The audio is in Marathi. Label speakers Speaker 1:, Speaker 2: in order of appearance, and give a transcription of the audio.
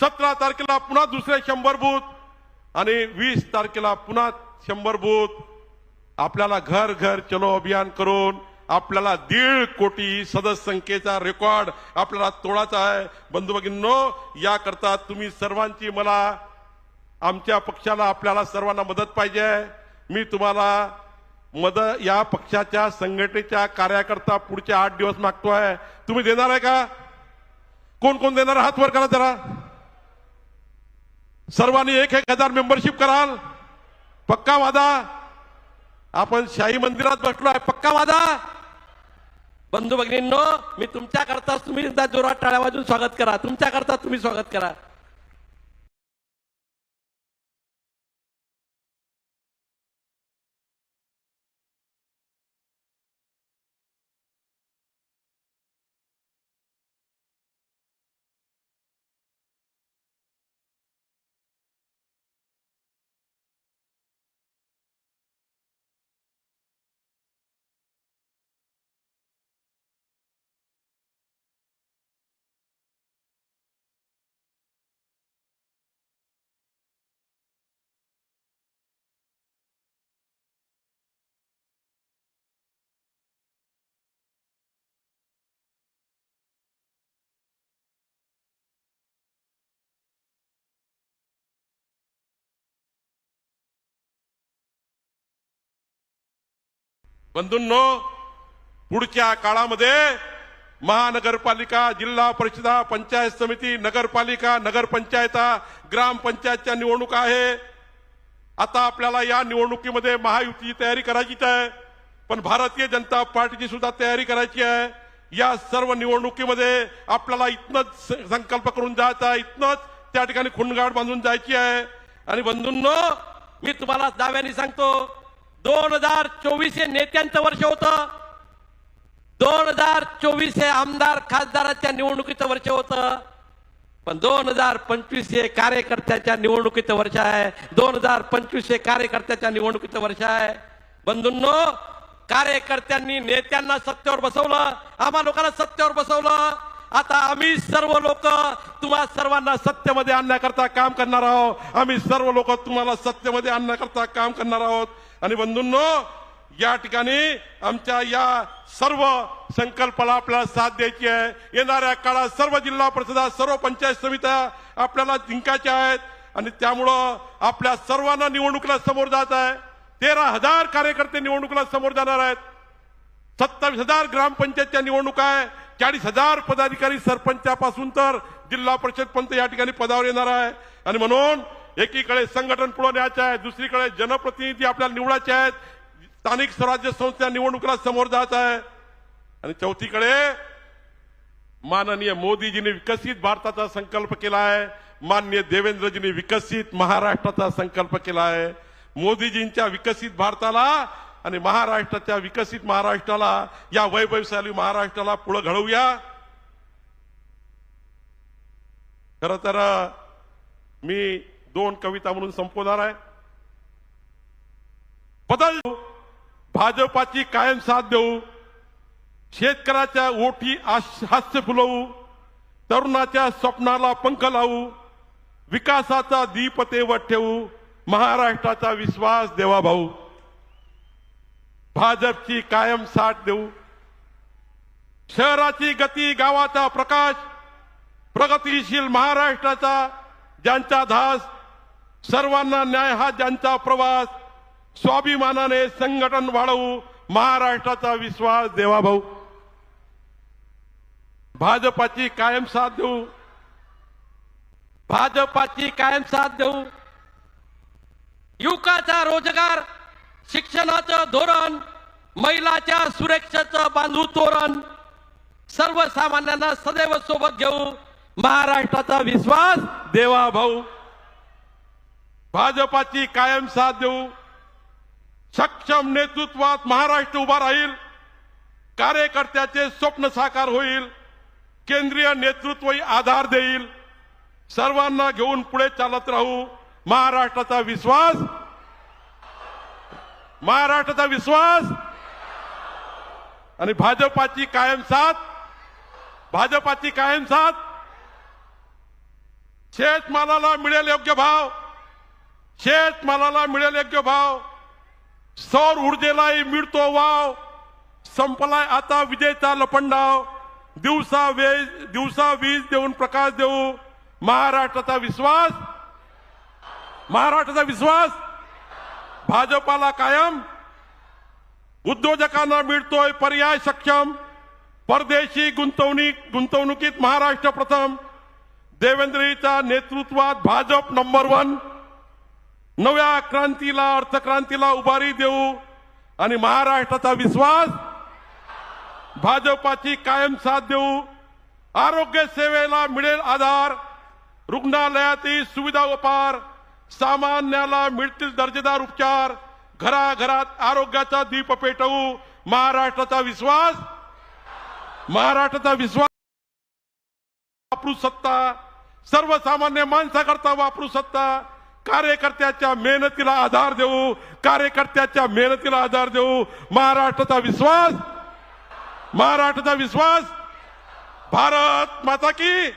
Speaker 1: सतरा तारखेला पुन्हा दुसरे शंभर बूथ आणि वीस तारखेला पुन्हा शंभर बूथ. आपल्याला घर घर चलो अभियान करून आपल्याला दीड कोटी सदस्य संख्येचा रेकॉर्ड आपल्याला तोडाचा आहे. बंधू भगिनींनो याकरता तुम्ही सर्वांची मला आमच्या पक्षाला आपल्याला सर्वांना मदत पाहिजे. आहे मी तुम्हाला मदत या पक्षाच्या संघटनेच्या कार्याकरता पुढचे आठ दिवस मागतो आहे तुम्ही देणार आहे का? कोण कोण देणार? हात वर करा जरा. सर्वांनी एक एक हजार मेंबरशिप कराल. पक्का वादा. आपण शाही मंदिरात बसलो आहे पक्का वादा.
Speaker 2: बंधू भगिनींनो मी तुमच्याकरताच तुम्ही एकदा जोरात टाळ्या वाजून स्वागत करा. तुमच्याकरता तुम्ही स्वागत करा.
Speaker 1: बंधूंनो पुढच्या काळामध्ये महानगरपालिका जिल्हा परिषदा पंचायत समिती नगरपालिका नगरपंचायता ग्रामपंचायतच्या निवडणुका आहे. आता आपल्याला या निवडणुकीमध्ये महायुतीची तयारी करायचीच आहे पण भारतीय जनता पार्टीची सुद्धा तयारी करायची आहे. या सर्व निवडणुकीमध्ये आपल्याला इथनच संकल्प करून जायचा आहे इथनच त्या ठिकाणी खुणगाड बांधून जायची आहे.
Speaker 2: आणि बंधूंनो मी तुम्हाला दाव्याने सांगतो दोन हजार चोवीस हे नेत्यांचं वर्ष होतं. दोन हजार चोवीस हे आमदार खासदाराच्या निवडणुकीचं वर्ष होतं. पण दोन हजार पंचवीस हे कार्यकर्त्याच्या निवडणुकीचं वर्ष आहे. दोन हजार पंचवीस हे कार्यकर्त्याच्या निवडणुकीचं वर्ष आहे. बंधूंनो कार्यकर्त्यांनी नेत्यांना सत्तेवर बसवलं. आम्हा लोकांना सत्तेवर बसवलं. आता आम्ही सर्व लोक
Speaker 1: तुम्हा सर्वांना सत्तेमध्ये आणण्याकरता काम करणार आहोत. आम्ही सर्व लोक तुम्हाला सत्तेमध्ये आणण्याकरता काम करणार आहोत. आणि बंधूंनो या ठिकाणी आमच्या या सर्व संकल्पाला आपल्याला साथ द्यायची आहे. येणाऱ्या काळात सर्व जिल्हा परिषदा सर्व पंचायत समित्या आपल्याला जिंकायच्या आहेत आणि त्यामुळं आपल्या सर्वांना निवडणुकीला समोर जात आहे. तेरा हजार कार्यकर्ते निवडणुकीला समोर जाणार आहेत. सत्तावीस हजार ग्रामपंचायतच्या निवडणुका आहे. चाळीस हजार पदाधिकारी सरपंचापासून तर जिल्हा परिषद पंत या ठिकाणी पदावर येणार आहे. आणि म्हणून एकीकडे संघटन पुढे न्यायचं आहे दुसरीकडे जनप्रतिनिधी आपल्याला निवडायचे आहेत. स्थानिक स्वराज्य संस्था निवडणुकीला समोर जायचं आहे. आणि चौथीकडे माननीय मोदीजींनी विकसित भारताचा संकल्प केला आहे. मान्य देवेंद्रजींनी विकसित महाराष्ट्राचा संकल्प केला आहे. मोदीजींच्या विकसित भारताला आणि महाराष्ट्राच्या विकसित महाराष्ट्राला या वैभवशाली महाराष्ट्राला पुढे घडवूया. खर तर मी दोन कविता म्हणून संपवणार आहे. बदल भाजपाची कायम साथ देऊ शेतकऱ्याच्या ओठी हास्य फुलवू तरुणाच्या स्वप्नाला पंख लावू विकासाचा दीप तेवत ठेवू महाराष्ट्राचा विश्वास देवा भाऊ. भाजपची कायम साथ देऊ. शहराची गती गावाचा प्रकाश प्रगतीशील महाराष्ट्राचा ज्यांचा धास सर्वांना न्याय हा ज्यांचा प्रवास. स्वाभिमानाने संघटन वाढवू महाराष्ट्राचा विश्वास देवा भाऊ. भाजपाची कायम साथ देऊ.
Speaker 2: भाजपाची कायम साथ देऊ. युवकाचा रोजगार शिक्षणाचं धोरण महिलाच्या सुरक्षेचं बांधू तोरण. सर्वसामान्यांना सदैव सोबत घेऊ. महाराष्ट्राचा विश्वास
Speaker 1: देवा भाऊ. भाजपाची कायम साथ देऊ सक्षम नेतृत्वात महाराष्ट्र उभा राहील कार्यकर्त्याचे स्वप्न साकार होईल केंद्रीय नेतृत्वही आधार देईल. सर्वांना घेऊन पुढे चालत राहू महाराष्ट्राचा विश्वास महाराष्ट्राचा विश्वास. आणि भाजपाची कायम साथ भाजपाची कायम साथ. शेतमालाला मिळेल योग्य भाव शेतमालाला मिळेल योग्य भाव. सौर ऊर्जेलाही मिळतो वाव. संपलाय आता विजेचा लपंडाव. दिवसा वेज दिवसा वीज देऊन प्रकाश देऊ. महाराष्ट्राचा विश्वास महाराष्ट्राचा विश्वास भाजपाला कायम. उद्योजकांना मिळतोय पर्याय सक्षम. परदेशी गुंतवणूक गुंतवणुकीत महाराष्ट्र प्रथम. देवेंद्रजीच्या नेतृत्वात भाजप नंबर वन नव्या क्रांतीला अर्थक्रांतीला उभारी देऊ आणि महाराष्ट्राचा विश्वास भाजपाची कायम साथ देऊ. आरोग्य सेवेला मिळेल आधार. रुग्णालयातील सुविधा उपार. सामान्याला मिळतील दर्जेदार उपचार. घराघरात आरोग्याचा दीप पेटवू. महाराष्ट्राचा विश्वास महाराष्ट्राचा विश्वास वापरू सत्ता. सर्वसामान्य माणसाकरता वापरू सत्ता. कार्यकर्त्याच्या मेहनतीला आधार देऊ कार्यकर्त्याच्या मेहनतीला आधार देऊ. महाराष्ट्राचा विश्वास महाराष्ट्राचा विश्वास. भारत माता की